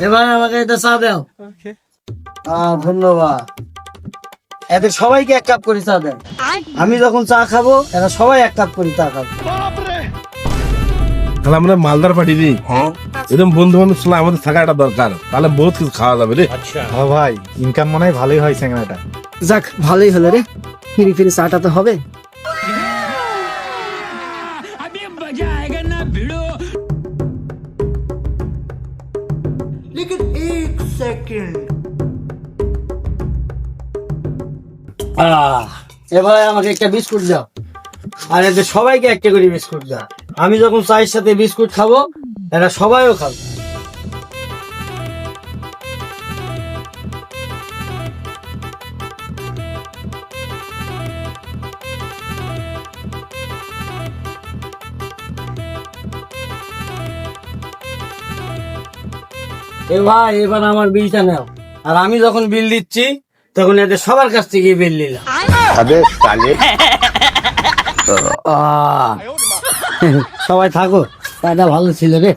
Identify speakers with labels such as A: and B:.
A: এবার আমাকে এটা চা দাও। আহ, ধন্যবাদ। এদের সবাইকে এক কাপ করে চা দেন। আমি যখন চা খাব এরা সবাই এক কাপ করে চা খাব।
B: তাহলে আমরা মালদার পাঠিয়ে দিই এরকম বন্ধু বান্ধব ছিল আমাদের থাকাটা দরকার। তাহলে বহুত কিছু খাওয়া যাবে রে।
C: হ্যাঁ ভাই ইনকাম মনে হয় ভালোই হয় স্যাংরাটা
A: যাক ভালোই হলো রে। ফিরি ফিরি চাটা তো হবে। আহ, এবার আমাকে একটা বিস্কুট দাও। আর এদের সবাইকে একটা করে বিস্কুট দাও। আমি যখন চায়ের সাথে বিস্কুট খাব এরা সবাইও খাবে। এ ভাই এবার আমার বিলটা নাও। আর আমি যখন বিল দিচ্ছি তখন এদের সবার কাছ থেকে বিল নিলাম। সবাই থাকো দাদা ভালো ছিল রে।